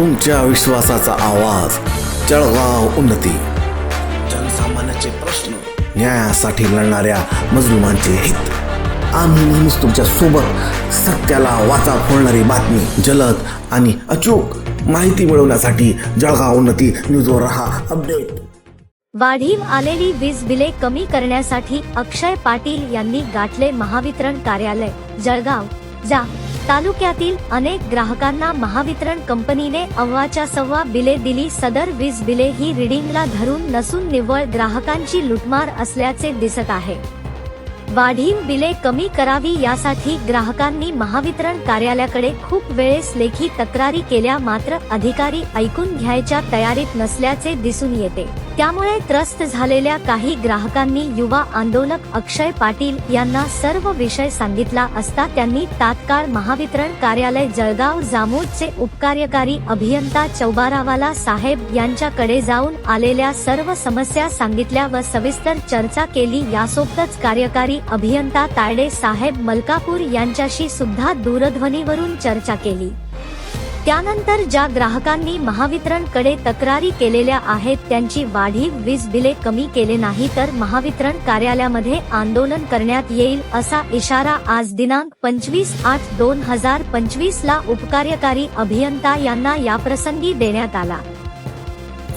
तुमच्या विश्वासाचा आवाज. जळगाव उन्नती. जनसामान्याचे प्रश्न न्यायासाठी लढणाऱ्या मजलुमांचे हित. आम्ही नेहमीच तुमच्यासोबत सत्याला वाचा फोडणारी बातमी जलद आणि अचूक माहिती मिळवण्यासाठी जळगाव उन्नती न्यूजवर रहा अपडेट. वाढीव आलेली वीज बिले कमी करण्यासाठी अक्षय पाटील यांनी गाठले महावितरण कार्यालय जळगाव. जा तालुक्यातील अनेक ग्राहकांना महावितरण कंपनीने अव्वाच्या सव्वा बिले दिली. सदर वीज बिले ही रिडिंगला धरून नसून निव्वळ ग्राहकांची लुटमार असल्याचे दिसत आहे. वाढीव बिले कमी करावी यासाठी ग्राहकांनी महावितरण कार्यालयाकडे खूप वेळेस लेखी तक्रारी केल्या. मात्र अधिकारी ऐकून घ्यायच्या तयारीत नसल्याचे दिसून येते. त्यामुळे त्रस्त झालेल्या काही ग्राहकांनी युवा आंदोलक अक्षय पाटील यांना सर्व विषय सांगितला असता त्यांनी तात्काळ महावितरण कार्यालय जळगाव जामोदचे उपकार्यकारी अभियंता चौबारावाला साहेब यांच्याकडे जाऊन आलेल्या सर्व समस्या सांगितल्या व सविस्तर चर्चा केली. यासोबतच कार्यकारी अभियंता तायडे साहेब मलकापूर यांच्याशी सुद्धा दूरध्वनीवरून चर्चा केली. त्यानंतर ज्या ग्राहकांनी महावितरणकडे तक्रारी केलेल्या आहेत त्यांची वाढीव वीज बिले कमी केले नाही तर महावितरण कार्यालयामध्ये आंदोलन करण्यात येईल असा इशारा आज दिनांक पंचवीस आठ दोन हजार पंचवीस ला उपकार्यकारी अभियंता यांना याप्रसंगी देण्यात आला.